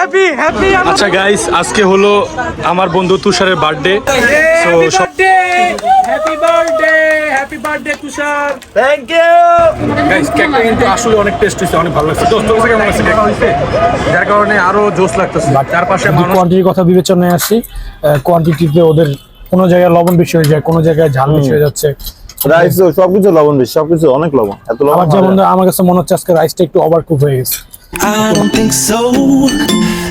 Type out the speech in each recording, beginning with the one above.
Happy happy আচ্ছা guys আজকে হলো আমার বন্ধু তুষারের বার্থডে তো happy birthday happy birthday Tushar. Thank you guys কেকটা কিন্তু আসলে অনেক টেস্ট হয়েছে অনেক ভালো লাগছে। দোস্ত কেমন লাগছে? কেক হয়েছে যার কারণে আরও জোস লাগতেছে। তার পাশে মানুষ কোয়ান্টিটির কথা বিবেচনায় আসি কোয়ান্টিটিতে ওদের কোনো জায়গায় লবণ বেশি হয়ে যায় কোনো জায়গায় ঝাল বেশি হয়ে যাচ্ছে। রাইস সবকিছু লবণ বেশি সবকিছু অনেক লবণ এত লবণ আমার যেমন আমার কাছে মনে হচ্ছে আজকে রাইসটা একটু ওভার কুক হয়ে গেছে। I don't think so.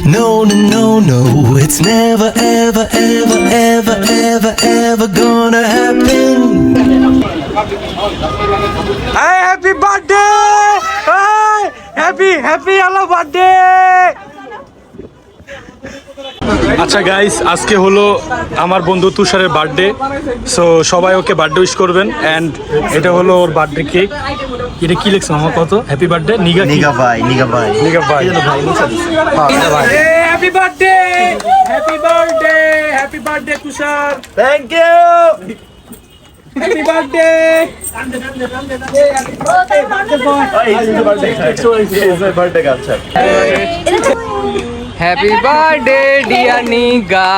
No, no, no, no. It's never, ever, ever, ever, ever, ever gonna happen. Happy birthday happy happy আলো বার্থডে আচ্ছা গাইস আজকে হলো আমার বন্ধু তুষারের বার্থডে সো সবাই ওকে বার্থডে উইশ করবেন অ্যান্ড এটা হলো ওর বার্থডে কেক এটা কি লিখছে? আমার কত? Happy birthday নিগা? নিগা ভাই নিগা ভাই। নিগা ভাই। Happy birthday happy birthday happy birthday Tushar thank you happy birthday happy birthday dear Niga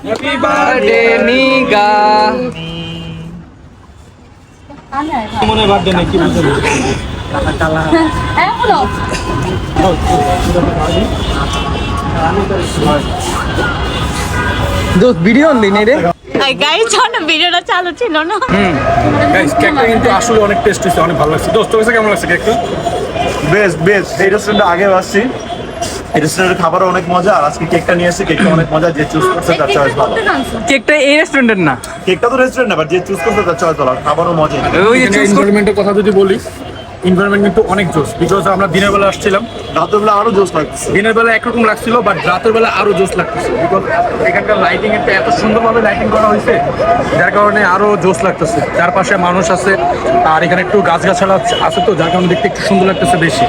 happy birthday Niga মনে বার্থডে নাকি বুঝতে হ্যাঁ বলো। দোস্ত ভিডিও দিন রে। গাইজ যখন ভিডিওটা চালু ছিল না। গাইস কেকটা কিন্তু আসলে অনেক টেস্ট হয়েছে অনেক ভালো লাগছে। দোস্ত কাছে কেমন লাগছে কেকটা বেস্ট বেস্ট এই রেস্টুরেন্টে আগে আসছি। রেস্টুরেন্টের খাবারও অনেক মজা আর আজকে কেকটা নিয়ে এসেছি কেকটা অনেক মজা যে চুজ করছে তার চয়েস ভালো। কেকটা এই রেস্টুরেন্টের না? কেকটা তো রেস্টুরেন্ট না বাট যে চুজ করছে তার চয়েস ভালো আর খাবারও মজা ওই এনভায়রনমেন্টের কথা যদি বলি এনভায়রনমেন্ট কিন্তু অনেক জোস বিকজ আমরা দিনের বেলা আসছিলাম। রাতের বেলা আরও জোস লাগছে দিনের বেলা একরকম লাগছিল বাট রাতের বেলা আরও জোস লাগতেছে বিকজ এখানকার লাইটিং একটা এত সুন্দরভাবে লাইটিং করা হয়েছে যার কারণে আরও জোস লাগতেছে। চারপাশে মানুষ আছে আর এখানে একটু গাছগাছালা আছে- আছে তো যার কারণে দেখতে একটু সুন্দর লাগতেছে বেশি।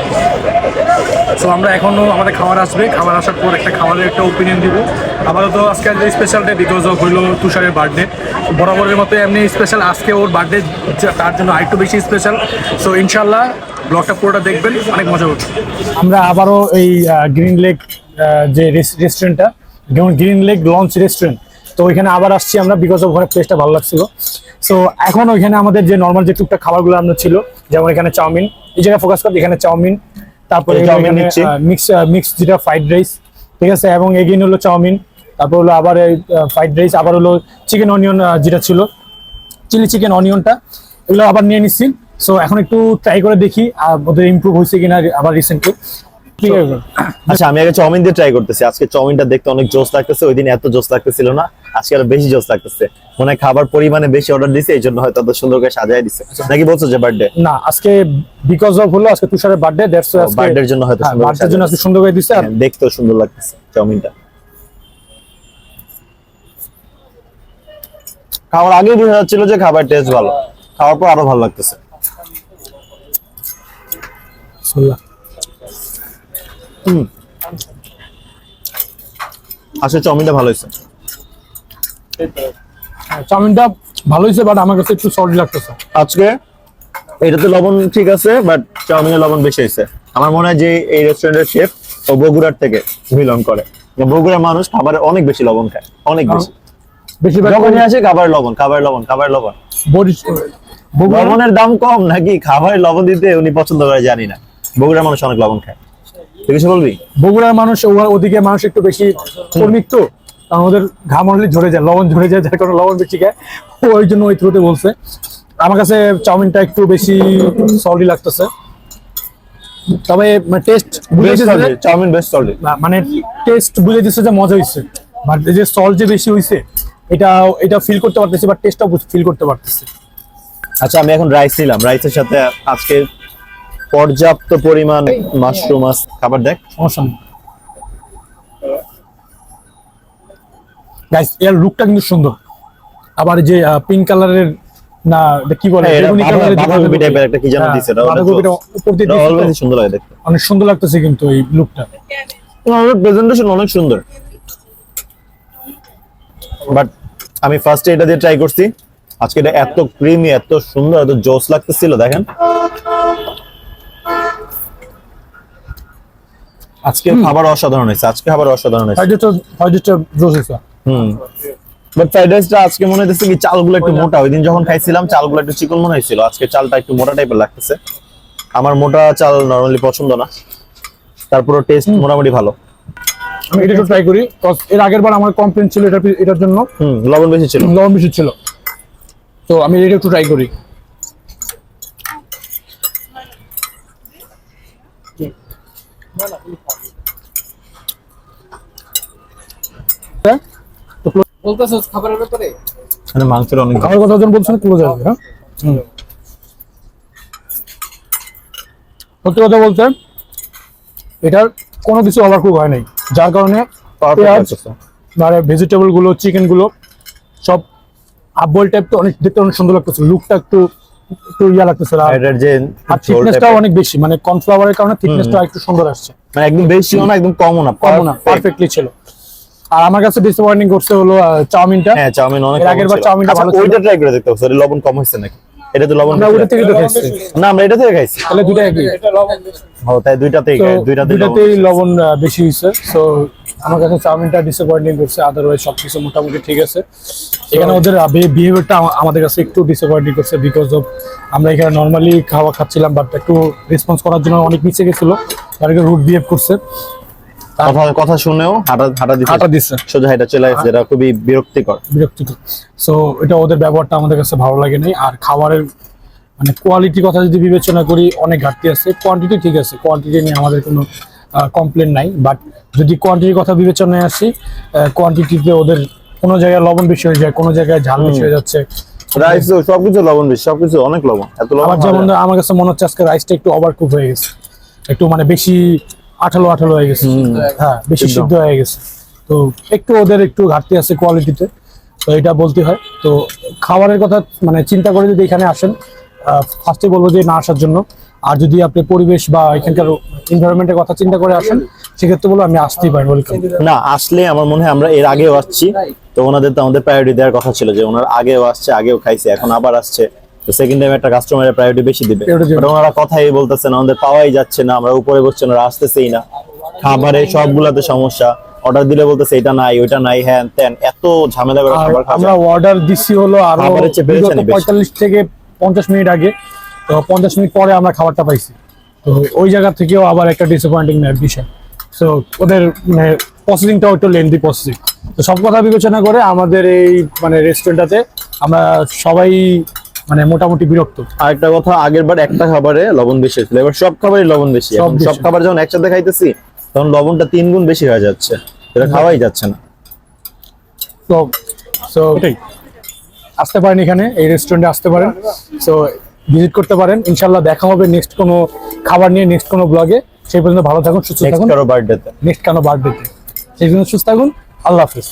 সো আমরা এখনও আমাদের খাবার আসবে। খাবার আসার পর একটা খাবারের একটা ওপিনিয়ন দিব। আপাতত আজকে আজকে স্পেশাল ডে বিকজ অফ হইল তুষারের বার্থডে বরাবরের মতো এমনি স্পেশাল আজকে ওর বার্থডে তার জন্য আরেকটু বেশি স্পেশাল সো ইনশাল্লাহ ব্লগটা পুরোটা দেখবেন, অনেক মজা হচ্ছে আমরা আবারও এই গ্রিন লেক যে রেস্টুরেন্টটা যেমন গ্রিন লেক লঞ্চ রেস্টুরেন্ট তো ওইখানে আবার আসছি আমরা বিকজ অফ ওখানে প্লেসটা ভালো লাগছিল। সো এখন ওইখানে আমাদের যে নর্মাল যে টুকটা খাবারগুলো আমরা ছিল, যেমন এখানে চাউমিন। এই জায়গায় ফোকাস করি এখানে চাউমিন। তারপরে চাউমিন নিচ্ছি। মিক্স মিক্স যেটা ফ্রাইড রাইস ঠিক আছে? এবং এগেইন হলো চাউমিন তারপর হলো আবার ফ্রাইড রাইস আবার হলো চিকেন অনিয়ন যেটা ছিল। চিলি চিকেন অনিয়নটা এগুলো আবার নিয়ে নিচ্ছি। সো এখন একটু ট্রাই করে দেখি ওদের ইমপ্রুভ হয়েছে কিনা আবার রিসেন্টলি আচ্ছা আমি আগে চাউমিন দিয়ে ট্রাই করতেছি। আজকে চাউমিনটা দেখতে অনেক জোস লাগতেছে ওই দিন এত জোস লাগতেছিল না আজকে আরও বেশি জোস লাগতেছে। মনে হয় খাবার পরিমাণে বেশি অর্ডার দিছে এই জন্য হয়তো এত সুন্দর করে সাজায় দিছে। নাকি বলছো যে বার্থডে না আজকে বিকজ অফ হলো আজকে তুষারের বার্থডে দ্যাটস আজকে বার্থডের জন্য হয়তো সুন্দর করে বার্থডের জন্য আজকে সুন্দর করে দিছে আর হ্যাঁ, দেখতেও সুন্দর লাগতেছে চাউমিনটা। খাওয়ার আগে বোঝা যাচ্ছিল যে খাবার টেস্ট ভালো। খাওয়ার পর আরও ভালো লাগতেছে। আসলে চাউমিনটা ভালো হয়েছে। চাউমিনটা ভালো হয়েছে বাট আমার কাছে একটু সল্ট লাগতেছে। আজকে এটাতে লবণ ঠিক আছে বাট চাউমিনের লবণ বেশি হয়েছে। আমার মনে হয় যে এই রেস্টুরেন্টের শেফ ও বগুড়ার থেকে বিলং করে। বগুড়ার মানুষ খাবারে অনেক বেশি লবণ খায় অনেক বেশি। বেশিরভাগ যখনই আসে খাবার লবণ খাবার লবণ খাবার লবণ। লবণের দাম কম নাকি খাবারে লবণ দিতে উনি পছন্দ করে জানি না। বগুড়ার মানুষ অনেক লবণ খায়। বলবি? বগুড়ার মানুষ ওদিকে মানুষ একটু বেশি কর্মিক তো ওদের ঘাম হলে ঝরে যায় লবণ ঝরে যায় যার কারণে লবণ বেশি খায়। ওই জন্য ওই থ্রুতে বলছে। আমার কাছে চাউমিনটা একটু বেশি সল্টি লাগতেছে। তবে টেস্ট বেস্ট চাউমিন মানে টেস্ট বুঝে দিচ্ছে যে মজা হয়েছে বাট যে সল্ট যে বেশি হয়েছে এটা এটা ফিল করতে পারতেছি বাট টেস্টটাও ফিল করতে পারতেছি। আচ্ছা আমি এখন রাইস নিলাম। রাইসের সাথে আজকে পর্যাপ্ত পরিমাণ মাশরুম মাছ খাবার দেখ। সমস্যা নেই। গাইস এর লুকটা কিন্তু সুন্দর। আবার যে পিঙ্ক কালারের না এটা কি বলে? হ্যাঁ, বেগুনি কালারের বাঁধাকপি। টাইপের একটা কি যেন হ্যাঁ, দিছে এটা, ওটা বাঁধাকপিটা উপর দিয়ে সুন্দর লাগে দেখতে। অনেক সুন্দর লাগতেছে কিন্তু এই লুকটা প্রেজেন্টেশন অনেক সুন্দর। বাট আমি ফার্স্টে এটা দিয়ে ট্রাই করছি। আজকে এটা এত ক্রিমি এত সুন্দর এত জোস লাগতেছিল দেখেন। আজকে খাবার অসাধারণ হয়েছে আজকে খাবার অসাধারণ হয়েছে। ফ্রাইড রাইসটা ফ্রাইড রাইসটা জোস হয়েছে। হুম। বাট ফ্রাইড রাইসটা আজকে মনে হচ্ছে কি চালগুলো একটু মোটা। ওই দিন যখন খাইছিলাম চালগুলো একটু চিকন মনে হয়েছিল। আজকে চালটা একটু মোটা টাইপের লাগতেছে। আমার মোটা চাল নরমালি পছন্দ না। তারপরে টেস্ট মোটামুটি ভালো। আমি এটা একটু ট্রাই করি এর আগের বার আমার কমপ্লেন ছিল এটা এটার জন্য। হুম লবণ বেশি ছিল। লবণ বেশি ছিল। তো আমি এটা একটু ট্রাই করি। হ্যাঁ? খাবারের ব্যাপারে? মানে মাংসের অনেক খাবার কথা যখন বলছেন ক্লোজ আসবে হ্যাঁ? সত্যি কথা বলতে এটার কোনো কিছু ওভারকুক হয় নাই। যার কারণে মানে ভেজিটেবলগুলো চিকেনগুলো সব আবল টাইপ তো অনেক দেখতে অনেক সুন্দর লাগতেছে। লুকটা একটু একটু ইয়া লাগতেছে আর- এটার যে আর থিকনেসটাও অনেক বেশি মানে কর্নফ্লাওয়ারের কারণে থিকনেসটা একটু সুন্দর আসছে। মানে একদম বেশিও না একদম কমও না পারফেক্টলি ছিল। আর আমার কাছে ডিসঅ্যাপয়েন্টিং করছে হলো চাউমিনটা। হ্যাঁ চাউমিন অনেক এর কম আগের বার ছিল। চাউমিনটা আচ্ছা, ভালো ওইটা ট্রাই করে দেখতে হবে লবণ কম হয়েছে নাকি? এটা তো লবণ আমরা ওটা থেকে তো খাইছি। না আমরা এটা থেকে খাইছি। তাহলে দুটো একই। ও তাই দুইটাতেই খাই দুইটাতেই লবণ বেশি। লবণ হয়েছে। সো আমার কাছে চাউমিনটা ডিসঅ্যাপয়েন্টিং করছে। আদারওয়াইজ সবকিছু মোটামুটি ঠিক আছে। এখানে ওদের বিহেভিয়ারটা আমাদের কাছে একটু ডিসঅ্যাপয়েন্টিং করছে বিকজ অফ আমরা এখানে নর্মালি খাওয়া খাচ্ছিলাম বাট একটু রেসপন্স করার জন্য অনেক নিচে গেছিল। তার রুট বিহেভ করছে। কথা কথা শুনেও হাঁটা হাঁটা দিচ্ছে হাঁটা দিচ্ছে। সোজা হাঁটা চলে আসছে এটা খুবই বিরক্তিকর। বিরক্তিকর। সো এটা ওদের ব্যবহারটা আমাদের কাছে ভালো লাগে নাই। আর খাবারের মানে কোয়ালিটি কথা যদি বিবেচনা করি অনেক ঘাটতি আছে। কোয়ান্টিটি ঠিক আছে কোয়ান্টিটি নিয়ে আমাদের কোনো কমপ্লেন নাই। বাট যদি কোয়ান্টিটির কথা বিবেচনায় আসি কোয়ান্টিটিতে ওদের কোনো জায়গায় লবণ বেশি হয়ে যায় কোনো জায়গায় ঝাল বেশি হয়ে যাচ্ছে। রাইস সবকিছু লবণ বেশি সবকিছু অনেক লবণ। এত লবণ যেমন আমার কাছে মনে হচ্ছে আজকে রাইসটা একটু ওভার কুক হয়ে গেছে। একটু মানে বেশি আঠালো আঠালো হয়ে গেছে। হ্যাঁ বেশি সিদ্ধ হয়ে গেছে। তো একটু ওদের একটু ঘাটতি আছে কোয়ালিটিতে তো এটা বলতে হয়। তো খাবারের কথা মানে চিন্তা করে যদি এখানে আসেন ফার্স্টে বলব যে না আসার জন্য। আর যদি আপনি পরিবেশ বা এখানকার এনভায়রনমেন্টের কথা চিন্তা করে আসেন সেক্ষেত্রে বলব আমি আসতেই পারি ওয়েলকাম না আসলে আমার মনে হয় আমরা এর আগেও আসছি। তো ওনাদের তো আমাদের প্রায়োরিটি দেওয়ার কথা ছিল যে ওনারা আগেও আসছে আগেও খাইছে এখন আবার আসছে। তো সেকেন্ড টাইম একটা কাস্টমারের প্রায়োরিটি বেশি দিবে। ওনারা কথাই বলতেছে না আমাদের পাওয়াই যাচ্ছে না আমরা উপরে বসছি ওনারা আসতেছেই না। খাবারে সবগুলাতে সমস্যা। অর্ডার দিলে বলতেছে এটা নাই ওইটা নাই। হ্যান ত্যান এত ঝামেলা করে খাবার আমরা অর্ডার দিচ্ছি হলো আরও খাবারের? পঁয়তাল্লিশ থেকে পঞ্চাশ মিনিট আগে। তো পঞ্চাশ মিনিট পরে আমরা খাবারটা পাইছি। তো ওই জায়গা থেকেও আবার একটা ডিসঅ্যাপয়েন্টিং বিষয়। সো ওদের মানে প্রসেসিংটাও একটু লেন্দি প্রসেসিং তো সব কথা বিবেচনা করে আমাদের এই মানে রেস্টুরেন্টটাতে আমরা সবাই মানে মোটামুটি বিরক্ত। আরেকটা কথা আগের বার একটা খাবারে লবণ বেশি হয়েছিল এবার সব খাবারে লবণ বেশি। সব। খাবার যখন একসাথে খাইতেছি তখন লবণটা তিন গুণ বেশি হয়ে যাচ্ছে। এটা খাওয়াই যাচ্ছে না। তো সো এটাই। আসতে পারেন এখানে এই রেস্টুরেন্টে আসতে পারেন। সো ভিজিট করতে পারেন। ইনশাল্লাহ দেখা হবে নেক্সট কোনো খাবার নিয়ে নেক্সট কোনো ব্লগে সেই পর্যন্ত ভালো থাকুন সুস্থ নেক্সট থাকুন। কারও বার্থডেতে নেক্সট কেন বার্থডেতে সেই জন্য সুস্থ থাকুন। আল্লাহ হাফিজ।